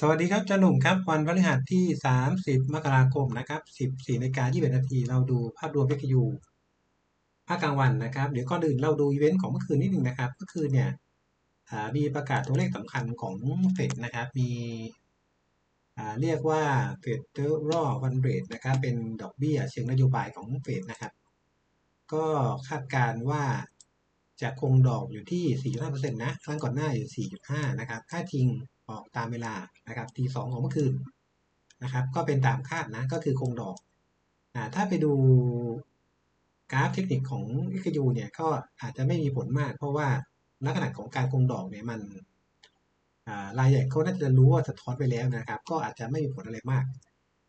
สวัสดีครับจันหนุ่มครับ วันพฤหัสที่ 30 มกราคมนะครับ 14นาฬิกา21นาทีเราดูภาพรวม PKU ภาคกลางวันนะครับ เดี๋ยวก่อนอื่นเราดูอีเวนต์ของเมื่อคืนนิดหนึ่งนะครับเมื่อคืนเนี่ยมีประกาศตัวเลขสำคัญของเฟดนะครับ มีเรียกว่าเฟดเดอร์รอวันเรทนะครับ เป็นดอกเบี้ยเชิงนโยบายของเฟดนะครับ ก็คาดการว่า จะคงดอกอยู่ที่ 4.5%นะ ครั้งก่อนหน้าอยู่ 4.5 นะครับ ค่าจริงออกตามเวลา นะครับทีสองของเมื่อคืน นะครับ ก็เป็นตามคาดนะ ก็คือคงดอกอถ้าไปดูกราฟเทคนิคของ XU เนี่ย ก็อาจจะไม่มีผลมาก เพราะว่าลักษณะของการคงดอกเนี่ยมันรายใหญ่เขาน่าจะรู้ว่าสะท้อนไปแล้วนะครับ ก็อาจจะไม่มีผลอะไรมาก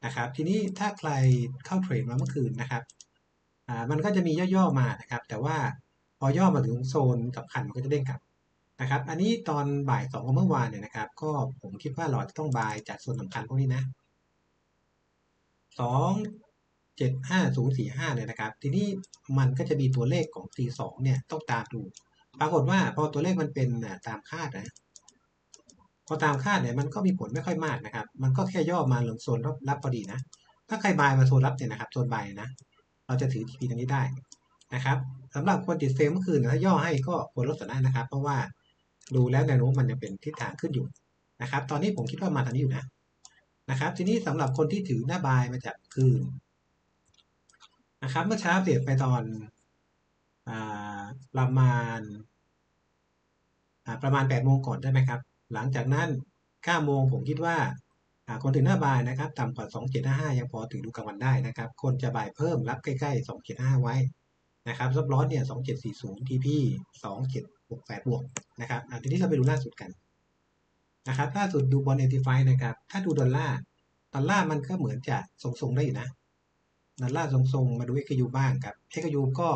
นะครับ ทีนี้ถ้าใครเข้าเทรดมาเมื่อคืนนะครับมันก็จะมีย่อๆมานะครับ แต่ว่า พอย่อมาถึงโซนสำคัญมันก็จะเด้งกลับนะครับ อันนี้ตอนบ่ายสองของเมื่อวานเนี่ยนะครับ ก็ผมคิดว่าเราจะต้องบายจากส่วนสำคัญพวกนี้นะสองเจ็ดห้าศูนย์สี่ห้าเนี่ยนะครับ ทีนี้มันก็จะมีตัวเลขของ C สองเนี่ยต้องตามดู ปรากฏว่าพอตัวเลขมันเป็นตามคาดนะพอตามคาดเนี่ยมันก็มีผลไม่ค่อยมากนะครับ มันก็แค่ย่อมาลงโซนรับรับพอดีนะ ถ้าใครบายมาโซนรับเนี่ยนะครับ โซนบายนะ เราจะถือทีพีตรงนี้ได้ นะครับสำหรับคนติดเซลเมื่อคืนถ้าย่อให้ก็ควรลดส่วนได้นะครับ เพราะว่าดูแล้วแนวโน้มมันยังเป็นทิศทางขึ้นอยู่นะครับ ตอนนี้ผมคิดว่ามาทางนี้อยู่นะนะครับ ทีนี้สำหรับคนที่ถือหน้าบายมาจากคืนนะครับ เมื่อเช้าเปลี่ยนไปตอนประมาณประมาณ8โมงก่อนได้ไหมครับ หลังจากนั้น9โมงผมคิดว่าคนถือหน้าบายนะครับต่ำกว่า 2755 ยังพอถือดูกลางวันได้นะครับ คนจะบายเพิ่มรับใกล้ๆ 2755 ไว้ นะครับซับร้อนเนี่ย2740 TP 2768บวกนะครับทีนี้เราไปดูล่าสุดกันนะครับล่าสุดดูบอลเอทีไฟนะครับ ถ้าดูดอลลาร์ดอลลาร์มันก็เหมือนจะทรงๆได้อยู่นะดอลลาร์ทรงๆมาดูเอ็กยูบ้างครับเอ็กยูก็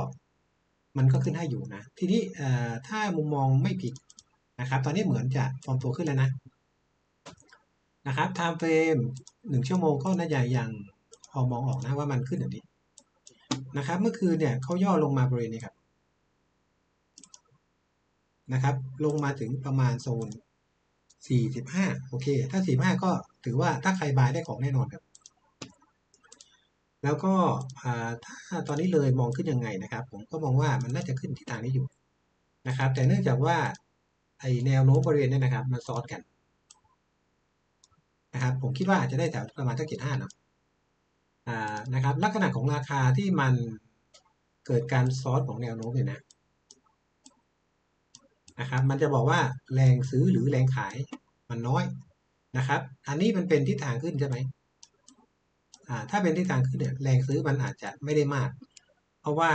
มันก็ขึ้นให้อยู่นะ ทีนี้ถ้ามุมมองไม่ผิดนะครับ ตอนนี้เหมือนจะฟอร์มตัวขึ้นแล้วนะนะครับไทม์เฟรมหนึ่งชั่วโมงก็น่าจะยังพอมองออกนะว่ามันขึ้นแบบนี้ นะครับ เมื่อคืนเนี่ยเขาย่อลงมาบริเวณนี้ครับนะครับ ลงมาถึงประมาณโซน 45 โอเค ถ้า 45 ก็ถือว่าถ้าใครบายได้ของแน่นอนครับ แล้วก็ถ้าตอนนี้เลยมองขึ้นยังไงนะครับ ผมก็มองว่ามันน่าจะขึ้นทิศทางนี้อยู่นะครับ แต่เนื่องจากว่าไอแนวโน้มบริเวณนี้นะครับ มันซ้อนกันนะครับ ผมคิดว่าอาจจะได้แถวประมาณสักเจ็ดห้าเนาะ นะครับลักษณะของราคาที่มันเกิดการซอนของแนวโน้มเนี่ยนะนะครับมันจะบอกว่าแรงซื้อหรือแรงขายมันน้อยนะครับ อันนี้มันเป็นทิศทางขึ้นใช่ไหมอ่าถ้าเป็นทิศทางขึ้นเนี่ยแรงซื้อมันอาจจะไม่ได้มาก เพราะว่า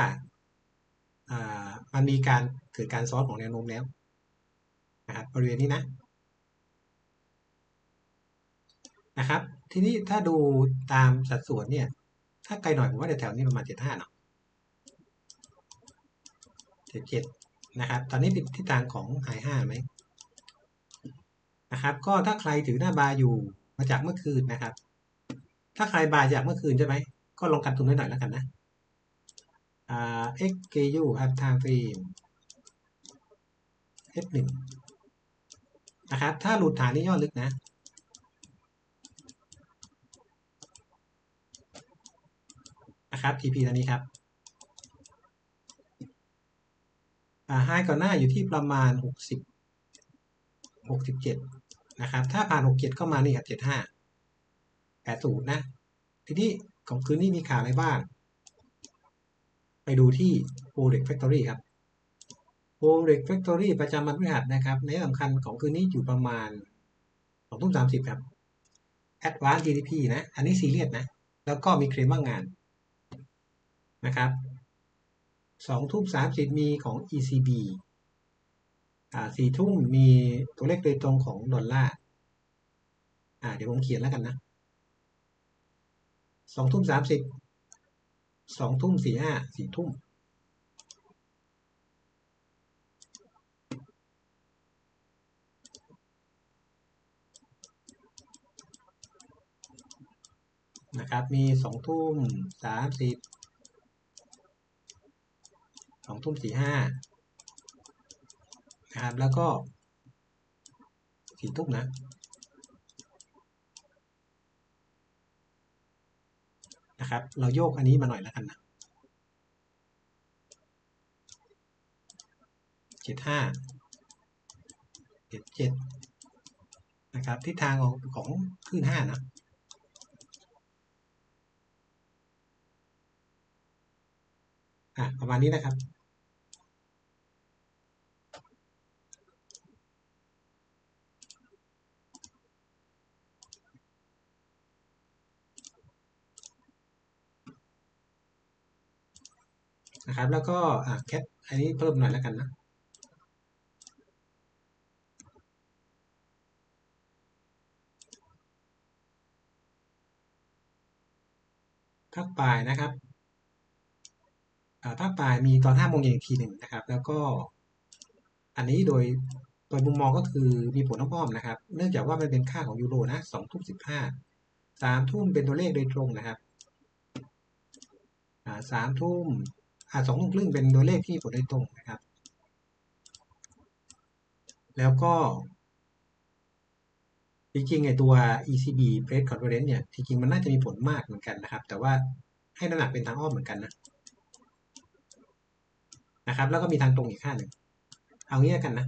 อ่ามันมีการเกิดการซอนของแนวโน้มแล้วนะครับบริเวณนี้นะ นะครับ ทีนี้ถ้าดูตามสัดส่วนเนี่ย ถ้าไกลหน่อยผมว่าแถวนี้ประมาณเจ็ดห้าเนาะเจ็ดเจ็ดนะครับ ตอนนี้เป็นทิศทางของไฮห้าไหมนะครับ ก็ถ้าใครถือหน้าบาอยู่มาจากเมื่อคืนนะครับ ถ้าใครบายจากเมื่อคืนใช่ไหม ก็ลองกันทุนไว้หน่อยแล้วกันนะอ่า XKU ครับ time frame F1 นะครับ ถ้าหลุดฐานนี้ย่อลึกนะ นะครับ TP ตัวนี้ครับไฮก่อนหน้าอยู่ที่ประมาณ 60 67 นะครับ ถ้าผ่าน 67 เข้ามานี่ครับ75 80 นะ ทีนี้ของคืนนี้มีข่าวอะไรบ้าง ไปดูที่ p o r e x Factory ครับ p o r e x Factory ประจำวันพฤหัสนะครับ ในสำคัญของคืนนี้อยู่ประมาณ2ทุ่ม30 ครับ Advanced GDP นะ อันนี้ซีเรียสนะ แล้วก็มีเคลมว่างงาน นะครับสองทุ่มสามสิบมีของ ECB อ่าสี่ทุ่มมีตัวเลขโดยตรงของดอลลาร์อ่าเดี๋ยวผมเขียนแล้วกันนะสองทุ่มสามสิบสองทุ่มสี่ห้าสี่ทุ่มนะครับ มีสองทุ่มสามสิบ สองทุ่มสี่ห้านะครับ แล้วก็สี่ทุ่มนะนะครับ เราโยกอันนี้มาหน่อยแล้วกันนะเจ็ดห้าเจ็ดเจ็ดนะครับทิศทางของของขึ้นห้านะอะประมาณนี้นะครับ นะครับ แล้วก็แคปอันนี้เพิ่มหน่อยแล้วกันนะภาคปลายนะครับภาคปลายมีตอนห้าโมงเย็นอีกทีหนึ่งนะครับ แล้วก็อันนี้โดยโดยมุมมองก็คือมีผลอ้อมๆนะครับ เนื่องจากว่ามันเป็นค่าของยูโรนะสองทุ่มสิบห้าสามทุ่มเป็นตัวเลขโดยตรงนะครับสามทุ่ม สองทุ่มครึ่งเป็นตัวเลขที่ผลโดยตรงนะครับ แล้วก็จริงๆไอตัว ECB Press Conference เนี่ยจริงๆมันน่าจะมีผลมากเหมือนกันนะครับ แต่ว่าให้น้ำหนักเป็นทางอ้อมเหมือนกันนะนะครับ แล้วก็มีทางตรงอีกค่าหนึ่งเอางี้กันนะ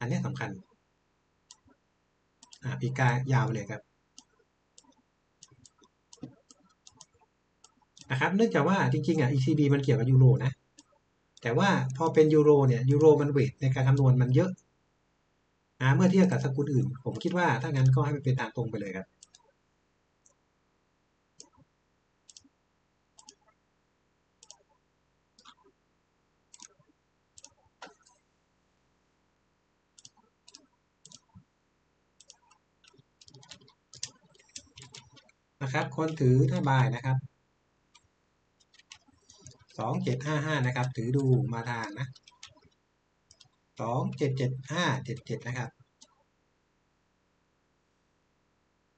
อันนี้สำคัญอ่าปีกายาวเลยครับ นะครับเนื่องจากว่าจริงๆอะ ECB มันเกี่ยวกับยูโรนะ แต่ว่าพอเป็นยูโรเนี่ยยูโรมันเวทในการคำนวณมันเยอะนะเมื่อเทียบกับสกุลอื่น ผมคิดว่าถ้างั้นก็ให้มันเป็นทางตรงไปเลยครับนะครับ คนถือหน้าบายนะครับ สองเจ็ดห้าห้านะครับ ถือดูมาทางนะสองเจ็ดเจ็ดห้าเจ็ดเจ็ดนะครับ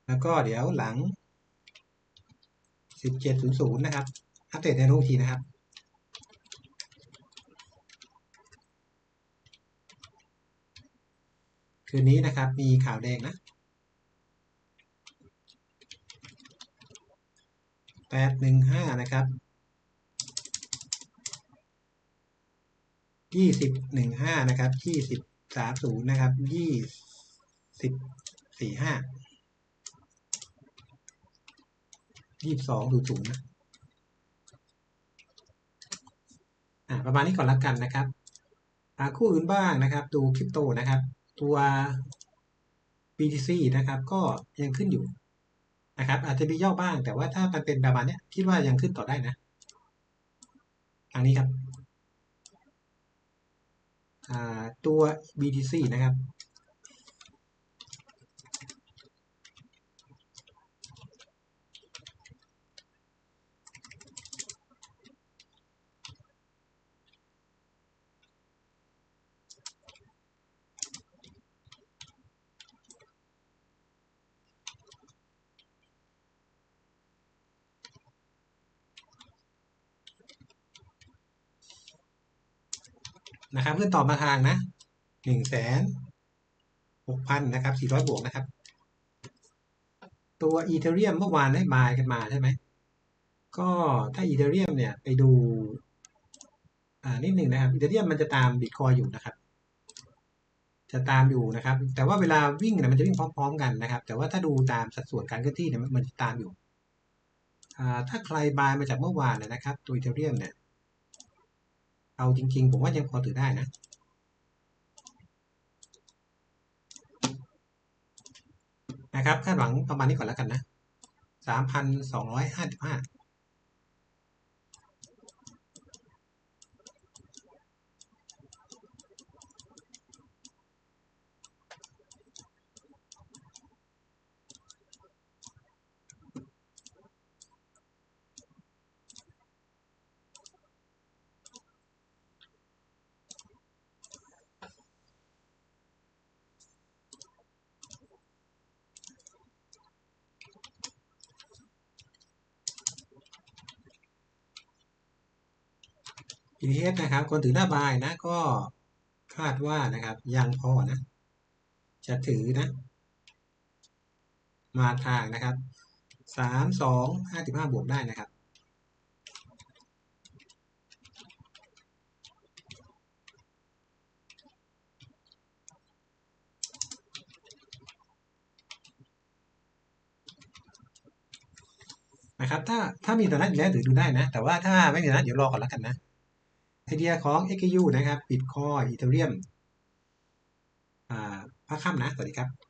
แล้วก็เดี๋ยวหลังสิบเจ็ดศูนย์ศูนย์นะครับ อัปเดตในรูปทีนะครับคืนนี้นะครับมีข่าวแดงนะแปดหนึ่งห้านะครับ ยี่สิบหนึ่งห้านะครับยี่สิบสามศูนย์นะครับยี่สิบสี่ห้ายี่สิบสองดูศูนย์นะอ่าประมาณนี้ก่อนละกันนะครับอาคู่อื่นบ้างนะครับ ดูคริปโตนะครับ ตัว BTC นะครับ ก็ยังขึ้นอยู่นะครับ อาจจะมีย่อบ้าง แต่ว่าถ้ามันเป็นประมาณนี้คิดว่ายังขึ้นต่อได้นะทางนี้ครับ ตัว BTC นะครับ นะครับขึ้นต่อมาทางนะหนึ่งแสนหกพันนะครับสี่ร้อยบวกนะครับ ตัวอีเทเรียมเมื่อวานได้บายกันมาใช่ไหมก็ถ้าอีเทเรียมเนี่ยไปดูอ่านิดหนึ่งนะครับอีเทเรียมมันจะตามบิตคอยอยู่นะครับ จะตามอยู่นะครับ แต่ว่าเวลาวิ่งเนี่ยมันจะวิ่งพร้อม ๆ กันนะครับ แต่ว่าถ้าดูตามสัดส่วนการเคลื่อนที่เนี่ยมันจะตามอยู่อ่าถ้าใครบายมาจากเมื่อวานนะครับ ตัวอีเทเรียมเนี่ย เอาจริง ๆ ผมว่ายังพอถือได้นะนะครับคาดหวังประมาณนี้ก่อนแล้วกันนะสามพันสองร้อยห้าสิบห้า อีเทสนะครับ คนถือหน้าบายนะก็คาดว่านะครับยังพอนะ จะถือนะ มาทางนะครับสามสองห้าสิบห้าบวกได้นะครับนะครับถ้าถ้ามีตัวนั้นอยู่แล้วหรือดูได้นะ แต่ว่าถ้าไม่มีตัวนั้นเดี๋ยวรอก่อนแล้วกันนะ เดียของ XU นะครับ บิตคอยอีเทเรียมอ่าพระค่ำนะ สวัสดีครับ